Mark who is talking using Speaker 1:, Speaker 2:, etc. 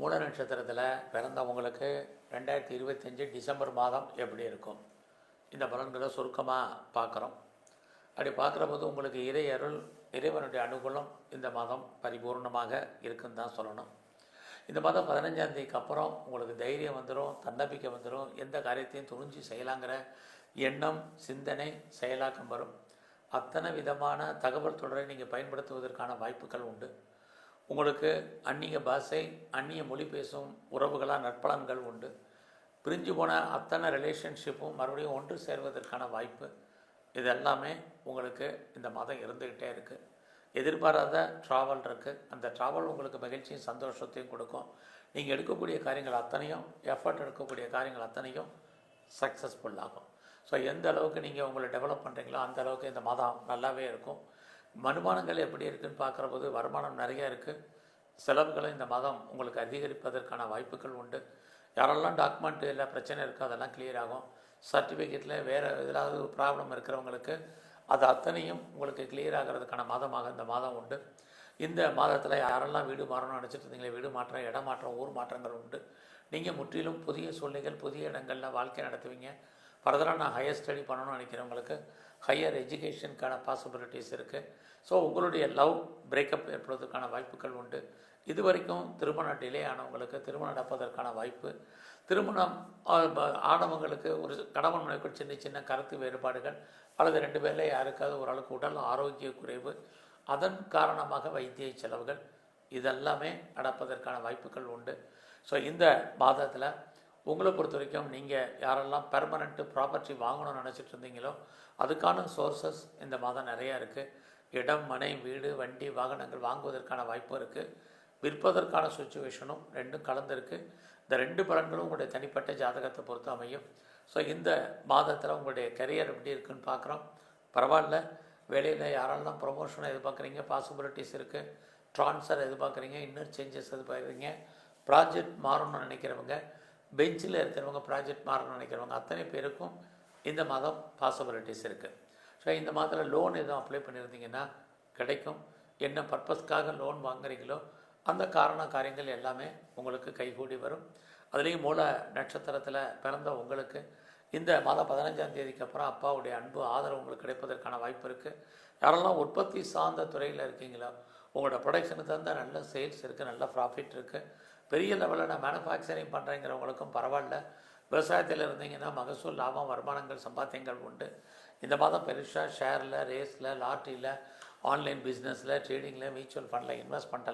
Speaker 1: மூல நட்சத்திரத்தில் பிறந்தவங்களுக்கு ரெண்டாயிரத்தி இருபத்தஞ்சி டிசம்பர் மாதம் எப்படி இருக்கும்? இந்த பலன்களை சுருக்கமாக பார்க்குறோம். அப்படி பார்க்குற போது உங்களுக்கு இறை அருள் இறைவனுடைய அனுகூலம் இந்த மாதம் பரிபூர்ணமாக இருக்குன்னு தான் சொல்லணும். இந்த மாதம் பதினஞ்சாந்தேதிக்கு அப்புறம் உங்களுக்கு தைரியம் வந்துடும் தன்னம்பிக்கை வந்துடும் எந்த காரியத்தையும் துணிஞ்சு செய்யலாங்கிற எண்ணம் சிந்தனை செயலாக்கம் வரும். அத்தனை விதமான தகவல் தொடரை நீங்கள் பயன்படுத்துவதற்கான வாய்ப்புகள் உண்டு. உங்களுக்கு அந்நிய பாஷை அந்நிய மொழி பேசும் உறவுகளாக நற்பலன்கள் உண்டு. பிரிஞ்சு போன அத்தனை ரிலேஷன்ஷிப்பும் மறுபடியும் ஒன்று சேர்வதற்கான வாய்ப்பு. இது எல்லாமே உங்களுக்கு இந்த மாதம் இருந்துக்கிட்டே இருக்குது எதிர்பாராத ட்ராவல் இருக்குது அந்த ட்ராவல் உங்களுக்கு மகிழ்ச்சியும் சந்தோஷத்தையும் கொடுக்கும். நீங்கள் எடுக்கக்கூடிய காரியங்கள் அத்தனையும் எஃபர்ட் எடுக்கக்கூடிய காரியங்கள் அத்தனையும் சக்ஸஸ்ஃபுல் ஆகும். ஸோ எந்த அளவுக்கு நீங்கள் உங்களை டெவலப் பண்ணுறீங்களோ அந்த அளவுக்கு இந்த மாதம் நல்லாவே இருக்கும். வருமானங்கள் எப்படி இருக்குன்னு பார்க்குற போது வருமானம் நிறைய இருக்குது செலவுகளை இந்த மாதம் உங்களுக்கு அதிகரிப்பதற்கான வாய்ப்புகள் உண்டு. யாரெல்லாம் டாக்குமெண்ட் இல்லை பிரச்சனை இருக்கோ அதெல்லாம் கிளியர் ஆகும். சர்டிஃபிகேட்டில் வேறு ஏதாவது ப்ராப்ளம் இருக்கிறவங்களுக்கு அது அத்தனையும் உங்களுக்கு கிளியர் ஆகிறதுக்கான மாதமாக இந்த மாதம் உண்டு. இந்த மாதத்தில் யாரெல்லாம் வீடு மாறணும்னு நினச்சிட்டு இருந்தீங்களே வீடு மாற்றம் இடம் மாற்றம் ஊர் மாற்றங்கள் உண்டு. நீங்கள் முற்றிலும் புதிய சூழ்நிலைகள் புதிய இடங்களில் வாழ்க்கை நடத்துவீங்க. ஃபர்தராக நான் ஹையர் ஸ்டடி பண்ணணும்னு நினைக்கிறவங்களுக்கு ஹையர் எஜுகேஷனுக்கான பாசிபிலிட்டிஸ் இருக்குது ஸோ உங்களுடைய லவ் பிரேக்கப் ஏற்படுவதற்கான வாய்ப்புகள் உண்டு. இது வரைக்கும் திருமணம் டிலே ஆனவங்களுக்கு திருமணம் நடப்பதற்கான வாய்ப்பு. திருமணம் ஆனவங்களுக்கு ஒரு கணவன் மனைவிக்குள் சின்ன சின்ன கருத்து வேறுபாடுகள். அல்லது ரெண்டு பேரில் யாருக்காவது ஓரளவுக்கு உடல் ஆரோக்கிய குறைவு. அதன் காரணமாக வைத்திய செலவுகள். இதெல்லாமே நடப்பதற்கான வாய்ப்புகள் உண்டு. ஸோ இந்த மாதத்தில் உங்களை பொறுத்த வரைக்கும் நீங்கள் யாரெல்லாம் பெர்மனண்ட்டு ப்ராப்பர்ட்டி வாங்கணும்னு நினச்சிட்டு இருந்தீங்களோ அதுக்கான சோர்சஸ் இந்த மாதம் நிறையா இருக்குது இடம் மனை வீடு வண்டி வாகனங்கள் வாங்குவதற்கான வாய்ப்பும் இருக்குது விற்பதற்கான சுச்சுவேஷனும் ரெண்டும் கலந்துருக்கு. இந்த ரெண்டு பலன்களும் உங்களுடைய தனிப்பட்ட ஜாதகத்தை பொறுத்து அமையும். ஸோ இந்த மாதத்தில் உங்களுடைய கரியர் எப்படி இருக்குன்னு பார்க்குறோம். பரவாயில்ல. வேலையில் யாரெல்லாம் ப்ரொமோஷனை எதிர்பார்க்குறீங்க பாசிபிலிட்டிஸ் இருக்குது ட்ரான்ஸ்ஃபர் எதிர்பார்க்குறீங்க இன்னர் சேஞ்சஸ் எதிர்பார்க்குறீங்க. ப்ராஜெக்ட் மாறணும்னு நினைக்கிறவங்க பெஞ்சில் இருக்கிறவங்க ப்ராஜெக்ட் மாறணும்னு நினைக்கிறவங்க அத்தனை பேருக்கும் இந்த மாதம் பாசிபிலிட்டிஸ் இருக்குது ஸோ இந்த மாதத்தில் லோன் எதுவும் அப்ளை பண்ணியிருந்தீங்கன்னா கிடைக்கும். என்ன பர்பஸ்க்காக லோன் வாங்குறீங்களோ அந்த காரண காரியங்கள் எல்லாமே உங்களுக்கு கைகூடி வரும். அதுலேயும் மூல நட்சத்திரத்தில் பிறந்த உங்களுக்கு இந்த மாதம் பதினஞ்சாம் தேதிக்கு அப்புறம் அப்பாவுடைய அன்பு ஆதரவு உங்களுக்கு கிடைப்பதற்கான வாய்ப்பு இருக்குது யாரெல்லாம் உற்பத்தி சார்ந்த துறையில் இருக்கீங்களோ உங்களோட ப்ரொடக்ஷனுக்கு தகுந்த நல்ல சேல்ஸ் இருக்குது நல்ல ப்ராஃபிட் இருக்குது பெரிய லெவலில் நான் மேனுஃபேக்சரிங் பண்ணுறேங்கிறவங்களுக்கும் பரவாயில்ல. விவசாயத்தில் இருந்தீங்கன்னா மகசூல் லாபம் வருமானங்கள் சம்பாத்தியங்கள் உண்டு. இந்த மாதம் பெருசாக ஷேரில் ரேஸில் லாட்ரியில் ஆன்லைன் பிஸ்னஸில் ட்ரேடிங்கில் மியூச்சுவல் ஃபண்டில் இன்வெஸ்ட் பண்ணுற